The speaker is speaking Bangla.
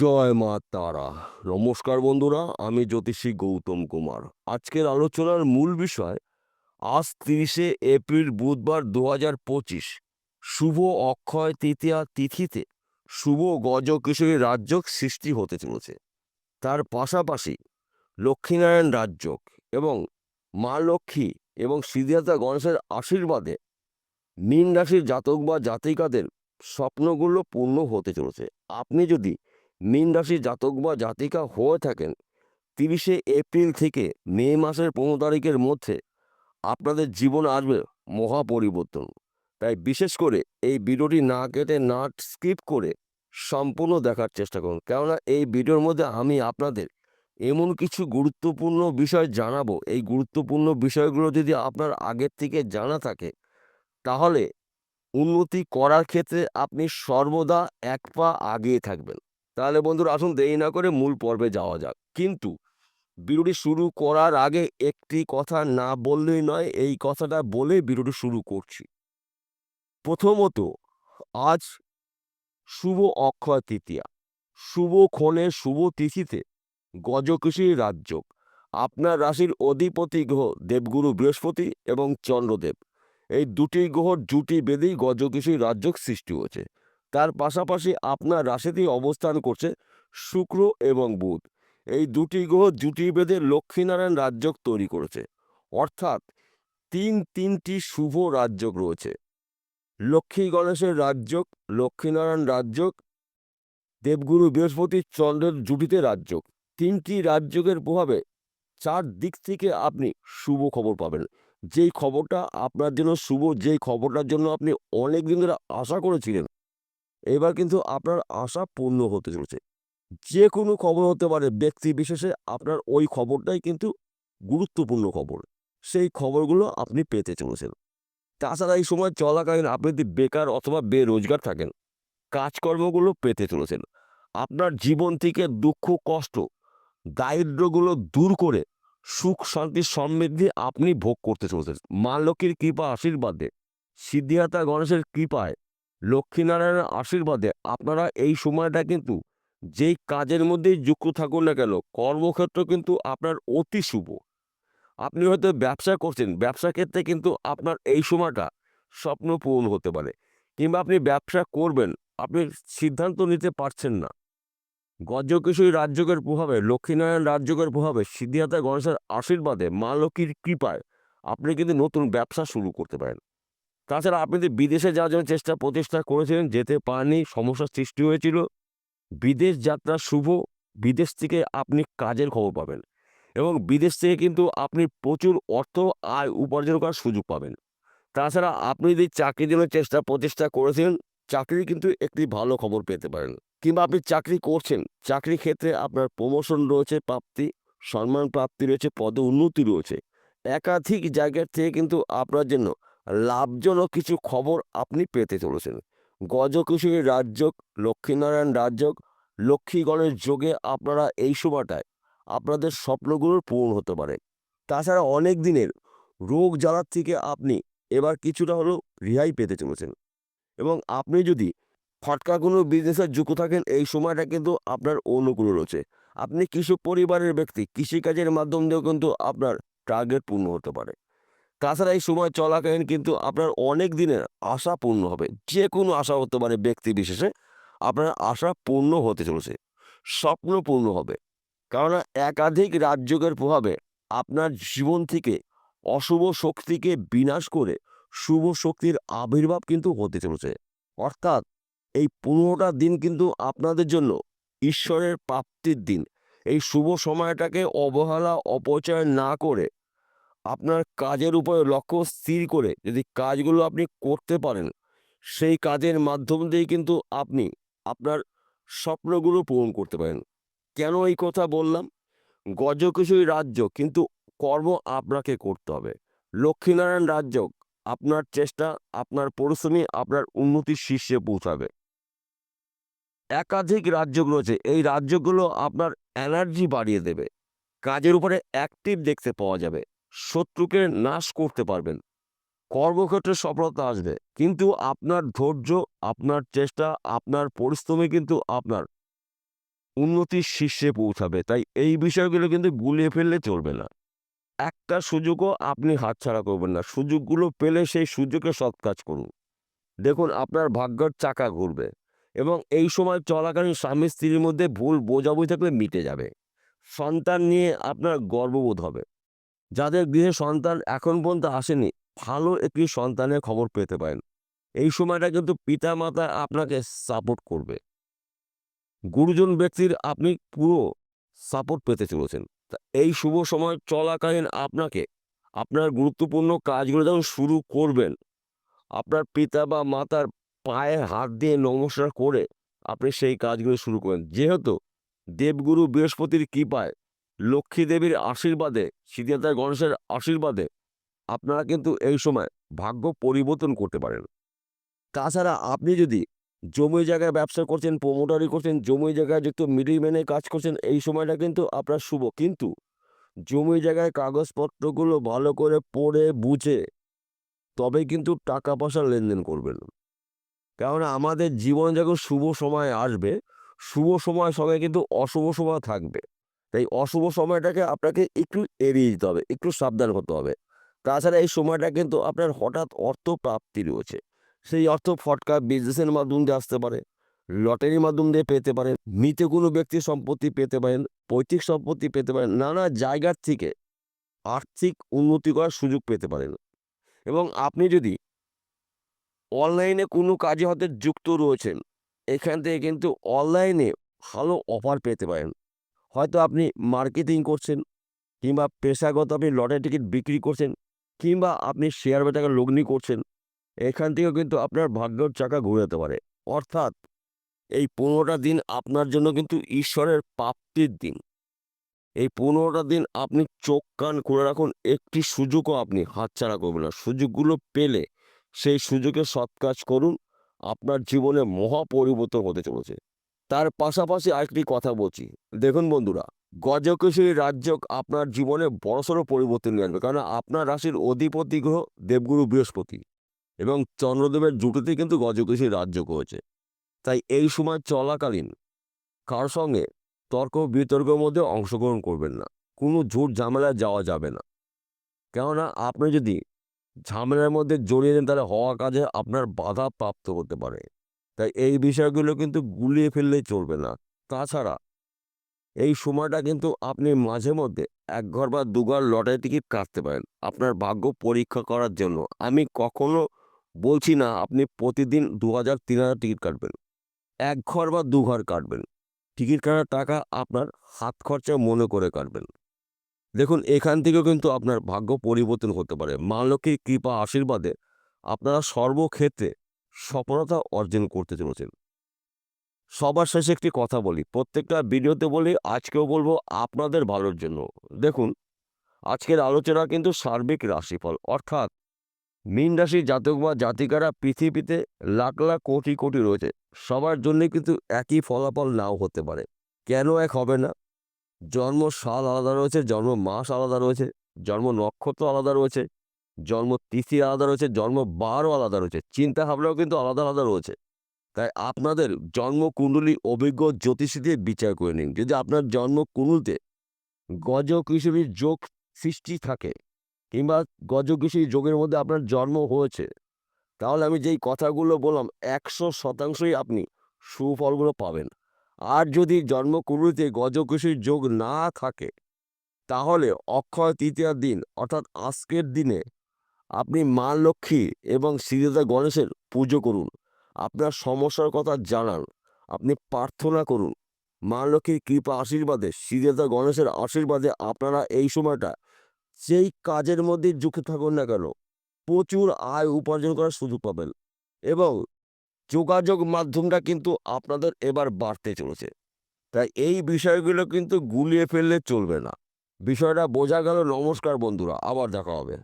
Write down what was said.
জয় মা তারা নমস্কার বন্ধুরা, আমি জ্যোতিষী গৌতম কুমার। আজকের আলোচনার মূল বিষয়, আজ তিরিশে এপ্রিল বুধবার দু হাজার পঁচিশ। শুভ অক্ষয় তৃতীয়া তিথিতে শুভ গজ কিশোরী রাজ্যক সৃষ্টি হতে চলেছে। তার পাশাপাশি লক্ষ্মীনারায়ণ রাজ্যক এবং মা লক্ষ্মী এবং সিদ্ধার্থা গণেশের আশীর্বাদে মীন রাশির জাতক বা জাতিকাদের স্বপ্নগুলো পূর্ণ হতে চলেছে। আপনি যদি মীন রাশির জাতক বা জাতিকা হয়ে থাকেন। তিরিশে এপ্রিল থেকে মে মাসের পনেরো তারিখের মধ্যে আপনাদের জীবন আসবে মহা পরিবর্তন তাই বিশেষ করে এই ভিডিওটি না কেটে না স্কিপ করে সম্পূর্ণ দেখার চেষ্টা করুন। কেননা এই ভিডিওর মধ্যে আমি আপনাদের এমন কিছু গুরুত্বপূর্ণ বিষয় জানাব। এই গুরুত্বপূর্ণ বিষয়গুলো যদি আপনার আগের থেকে জানা থাকে, তাহলে উন্নতি করার ক্ষেত্রে আপনি সর্বদা এক পা আগিয়ে থাকবেন। তাহলে বন্ধুরা আসুন দেরি না করে মূল পর্বে যাওয়া যাক। কিন্তু ভিডিওটি শুরু করার আগে একটি কথা না বললেই নয়, এই কথাটা বলে ভিডিওটি শুরু করছি। প্রথমত, আজ শুভ অক্ষয় তৃতীয়া। শুভ ক্ষণে শুভ তিথিতে গজকৃষি রাজ্য। আপনার রাশির অধিপতি গ্রহ দেবগুরু বৃহস্পতি এবং চন্দ্রদেব। এই দুটি গ্রহর জুটি বেঁধেই গজকৃষি রাজ্য সৃষ্টি হয়েছে। তার পাশাপাশি আপনার রাশিতেই অবস্থান করছে শুক্র এবং বুধ। এই দুটি গ্রহ জুটি বেঁধে লক্ষ্মীনারায়ণ রাজ্যক তৈরি করেছে। অর্থাৎ তিন তিনটি শুভ রাজ্যক রয়েছে। লক্ষ্মী গণেশের রাজ্যক লক্ষ্মীনারায়ণ রাজ্যক দেবগুরু বৃহস্পতি চন্দ্রের জুটিতে রাজ্যক তিনটি রাজ্যকের প্রভাবে চার দিক থেকে আপনি শুভ খবর পাবেন। যেই খবরটা আপনার জন্য শুভ, যেই খবরটার জন্য আপনি অনেক দিন ধরে আশা করেছিলেন এবার কিন্তু আপনার আশা পূর্ণ হতে চলেছে। যে কোনো খবর হতে পারে, ব্যক্তি বিশেষে আপনার ওই খবরটাই কিন্তু গুরুত্বপূর্ণ খবর। সেই খবরগুলো আপনি পেতে চলেছেন। তাছাড়া এই সময় চলাকালীন আপনি যদি বেকার অথবা বেরোজগার থাকেন, কাজকর্মগুলো পেতে চলেছেন। আপনার জীবন থেকে দুঃখ, কষ্ট দারিদ্রগুলো দূর করে সুখ, শান্তি সমৃদ্ধি আপনি ভোগ করতে চলেছেন। মা লক্ষ্মীর কৃপা, আশীর্বাদে। সিদ্ধিহাতা গণেশের কৃপায় লক্ষ্মীনারায়ণের আশীর্বাদে আপনারা এই সময়টা কিন্তু যেই কাজের মধ্যেই যুক্ত থাকুন না কেন, কর্মক্ষেত্র কিন্তু আপনার অতি শুভ। আপনি হয়তো ব্যবসা করছেন, ব্যবসা ক্ষেত্রে কিন্তু আপনার এই সময়টা স্বপ্ন পূরণ হতে পারে কিংবা আপনি ব্যবসা করবেন, আপনি সিদ্ধান্ত নিতে পারছেন না। গজকিশোরী রাজ্যকের প্রভাবে, লক্ষ্মীনারায়ণ রাজ্যকের প্রভাবে সিদ্ধিহাতা গণেশের আশীর্বাদে মা লক্ষ্মীর কৃপায় আপনি কিন্তু নতুন ব্যবসা শুরু করতে পারেন। তাছাড়া আপনি যদি বিদেশে যাওয়ার জন্য চেষ্টা প্রচেষ্টা করেছিলেন, যেতে পারেনি সমস্যার সৃষ্টি হয়েছিল, বিদেশ যাত্রা শুভ, বিদেশ থেকে আপনি কাজের খবর পাবেন এবং বিদেশ থেকে কিন্তু আপনি প্রচুর অর্থ আয় উপার্জন করার সুযোগ পাবেন। তাছাড়া আপনি যদি চাকরির জন্য চেষ্টা প্রচেষ্টা করেছিলেন চাকরি কিন্তু একটি ভালো খবর পেতে পারেন। কিংবা আপনি চাকরি করছেন চাকরি ক্ষেত্রে আপনার প্রমোশন রয়েছে, প্রাপ্তি, সম্মান প্রাপ্তি রয়েছে পদ উন্নতি রয়েছে। একাধিক জায়গার থেকে কিন্তু আপনার জন্য লাভজনক কিছু খবর আপনি পেতে চলেছেন। গজকিশোরী রাজ্যক লক্ষ্মীনারায়ণ রাজ্যক লক্ষ্মীগণের যোগে আপনারা এই সময়টায় আপনাদের স্বপ্নগুলোর পূরণ হতে পারে। তাছাড়া অনেক দিনের রোগ জ্বালার থেকে আপনি এবার কিছুটা হলেও রেহাই পেতে চলেছেন। এবং আপনি যদি ফটকা কোনো বিজনেসে যুক্ত থাকেন, এই সময়টা কিন্তু আপনার অনুকূল রয়েছে। আপনি কৃষক পরিবারের ব্যক্তি, কৃষিকাজের মাধ্যম দিয়েও কিন্তু আপনার টার্গেট পূর্ণ হতে পারে। তাছাড়া এই সময় চলাকালীন কিন্তু আপনার অনেক দিনের আশা পূর্ণ হবে। যে কোনো আশা হতে পারে ব্যক্তি বিশেষে আপনার আশা পূর্ণ হতে চলেছে, স্বপ্ন পূর্ণ হবে। কেননা একাধিক রাজ্যকের প্রভাবে আপনার জীবন থেকে অশুভ শক্তিকে বিনাশ করে শুভ শক্তির আবির্ভাব কিন্তু হতে চলেছে। অর্থাৎ এই পনেরোটা দিন কিন্তু আপনাদের জন্য ঈশ্বরের প্রাপ্তির দিন। এই শুভ সময়টাকে অবহেলা, অপচয় না করে আপনার কাজের উপরে লক্ষ্য স্থির করে যদি কাজগুলো আপনি করতে পারেন, সেই কাজের মাধ্যম দিয়ে কিন্তু আপনি আপনার স্বপ্নগুলো পূরণ করতে পারেন। কেন এই কথা বললাম? গজকিশোরী রাজ্য, কিন্তু কর্ম আপনাকে করতে হবে। লক্ষ্মীনারায়ণ রাজ্য, আপনার চেষ্টা, আপনার পরিশ্রমী আপনার উন্নতির শীর্ষে পৌঁছাবে। একাধিক রাজ্য রয়েছে, এই রাজ্যগুলো আপনার এনার্জি বাড়িয়ে দেবে। কাজের উপরে অ্যাক্টিভ দেখতে পাওয়া যাবে। শত্রুকে নাশ করতে পারবেন। কর্মক্ষেত্রে সফলতা আসবে। কিন্তু আপনার ধৈর্য, আপনার চেষ্টা, আপনার পরিশ্রমে কিন্তু আপনার উন্নতির শীর্ষে পৌঁছাবে। তাই এই বিষয়গুলো কিন্তু গুলিয়ে ফেললে চলবে না। একটা সুযোগও আপনি হাতছাড়া করবেন না। সুযোগগুলো পেলে সেই সুযোগে সৎ কাজ করুন। দেখুন, আপনার ভাগ্যর চাকা ঘুরবে এবং এই সময় চলাকালীন স্বামী স্ত্রীর মধ্যে ভুল বোঝাবুঝি থাকলে মিটে যাবে। সন্তান নিয়ে আপনার গর্ববোধ হবে। যাদের গৃহে সন্তান এখন পর্যন্ত আসেনি, ভালো একটি সন্তানের খবর পেতে পারেন। এই সময়টা কিন্তু পিতা মাতা আপনাকে সাপোর্ট করবে। গুরুজন ব্যক্তির আপনি পুরো সাপোর্ট পেতে চলেছেন। তা এই শুভ সময় চলাকালীন আপনাকে আপনার গুরুত্বপূর্ণ কাজগুলো যখন শুরু করবেন, আপনার পিতা বা মাতার পায়ে হাত দিয়ে নমস্কার করে আপনি সেই কাজগুলো শুরু করেন যেহেতু দেবগুরু বৃহস্পতির কৃপায় লক্ষ্মী দেবীর আশীর্বাদে সিদ্ধার্থ গণেশের আশীর্বাদে আপনারা কিন্তু এই সময় ভাগ্য পরিবর্তন করতে পারেন। তাছাড়া আপনি যদি জমি জায়গায় ব্যবসা করছেন প্রমোটারি করছেন, জমি জায়গায় যুক্ত মিডিল ম্যানে কাজ করছেন, এই সময়টা কিন্তু আপনার শুভ। কিন্তু জমি জায়গায় কাগজপত্রগুলো ভালো করে পড়ে, বুঝে তবে কিন্তু টাকা পয়সা লেনদেন করবেন। কেননা আমাদের জীবন যখন শুভ সময় আসবে, শুভ সময় সঙ্গে কিন্তু অশুভ সময় থাকবে। তাই অশুভ সময়টাকে আপনাকে একটু এড়িয়ে দিতে হবে, একটু সাবধান হতে হবে। তাছাড়া এই সময়টা কিন্তু আপনার হঠাৎ অর্থ প্রাপ্তি রয়েছে। সেই অর্থ ফটকা বিজনেসের মাধ্যম দিয়ে আসতে পারে, লটারির মাধ্যম দিয়ে পেতে পারেন মৃত কোনো ব্যক্তির সম্পত্তি পেতে পারেন, পৈতৃক সম্পত্তি পেতে পারেন, নানা জায়গার থেকে আর্থিক উন্নতি করার সুযোগ পেতে পারেন। এবং আপনি যদি অনলাইনে কোনো কাজে হয়তো যুক্ত রয়েছেন, এখান থেকে কিন্তু অনলাইনে ভালো অফার পেতে পারেন। হয়তো আপনি মার্কেটিং করছেন কিংবা পেশাগত আপনি লটারি টিকিট বিক্রি করছেন কিংবা আপনি শেয়ার বাজারে লগ্নি করছেন, এখান থেকেও কিন্তু আপনার ভাগ্যর চাকা ঘুরে যেতে পারে। অর্থাৎ এই পনেরোটা দিন আপনার জন্য কিন্তু ঈশ্বরের প্রাপ্তির দিন। এই পনেরোটা দিন আপনি চোখ কান করে রাখুন, একটি সুযোগও আপনি হাতছাড়া করবেন না। সুযোগগুলো পেলে সেই সুযোগে সৎ কাজ করুন, আপনার জীবনে মহা পরিবর্তন হতে চলেছে। তার পাশাপাশি আরেকটি কথা বলছি। দেখুন বন্ধুরা গজকেশরী রাজ্য আপনার জীবনে বড়সড় পরিবর্তন নিয়ে আনবে কারণ আপনার রাশির অধিপতি গ্রহ দেবগুরু বৃহস্পতি এবং চন্দ্রদেবের জুটিতে কিন্তু গজকেশরী রাজ্য হয়েছে। তাই এই সময় চলাকালীন কার সঙ্গে তর্ক বিতর্কের মধ্যে অংশগ্রহণ করবেন না। কোনো ঝুট ঝামেলায় যাওয়া যাবে না। কেননা আপনি যদি ঝামেলার মধ্যে জড়িয়ে দেন তাহলে হওয়া কাজে আপনার বাধা প্রাপ্ত হতে পারে। তাই এই বিষয়গুলো কিন্তু গুলিয়ে ফেললেই চলবে না। তাছাড়া এই সময়টা কিন্তু আপনি মাঝে মধ্যে এক ঘর বা দুঘর লটারি টিকিট কাটতে পারেন আপনার ভাগ্য পরীক্ষা করার জন্য। আমি কখনো বলছি না আপনি প্রতিদিন দু হাজার, তিন হাজার টিকিট কাটবেন। এক ঘর বা দু ঘর কাটবেন। টিকিট কাটার টাকা আপনার হাত খরচা মনে করে কাটবেন। দেখুন, এখান থেকেও কিন্তু আপনার ভাগ্য পরিবর্তন হতে পারে। মা লক্ষ্মীর কৃপা আশীর্বাদে আপনারা সর্বক্ষেত্রে সফলতা অর্জন করতে চলেছেন। সবার শেষে একটি কথা বলি, প্রত্যেকটা ভিডিওতে বলি, আজকেও বলব আপনাদের ভালোর জন্য। দেখুন, আজকের আলোচনা কিন্তু সার্বিক রাশিফল, অর্থাৎ মীন রাশি জাতক বা জাতিকারা পৃথিবীতে লাখ লাখ কোটি কোটি রয়েছে, সবার জন্যই কিন্তু একই ফলাফল নাও হতে পারে। কেন এক হবে না? জন্ম সাল আলাদা রয়েছে, জন্ম মাস আলাদা রয়েছে, জন্ম নক্ষত্র আলাদা রয়েছে জন্ম তিথি আলাদা রয়েছে, জন্ম বারও আলাদা রয়েছে। চিন্তা ভাবনাও কিন্তু আলাদা আলাদা রয়েছে। তাই আপনাদের জন্মকুণ্ডলী অভিজ্ঞ জ্যোতিষী দিয়ে বিচার করে নিন। যদি আপনার জন্ম জন্মকুণ্ডলিতে গজকিশোরীর যোগ সৃষ্টি থাকে কিংবা গজকিশোরী যোগের মধ্যে আপনার জন্ম হয়েছে, তাহলে আমি যেই কথাগুলো বললাম, একশো শতাংশই আপনি সুফলগুলো পাবেন। আর যদি জন্মকুণ্ডলিতে গজকিশোরী যোগ না থাকে, তাহলে অক্ষয় তৃতীয়ার দিন, অর্থাৎ আজকের দিনে আপনি মা লক্ষ্মী এবং শ্রীদেবতা গণেশের পুজো করুন। আপনার সমস্যার কথা জানান। আপনি প্রার্থনা করুন। মা লক্ষ্মীর কৃপা আশীর্বাদে, শ্রীদেবতা গণেশের আশীর্বাদে আপনারা এই সময়টা যেই কাজের মধ্যে যুক্ত থাকুন না কেন, প্রচুর আয় উপার্জন করার সুযোগ পাবেন এবং যোগাযোগ মাধ্যমটা কিন্তু আপনাদের এবার বাড়তে চলেছে। তাই এই বিষয়গুলো কিন্তু গুলিয়ে ফেললে চলবে না। বিষয়টা বোঝা গেল। নমস্কার বন্ধুরা, আবার দেখা হবে।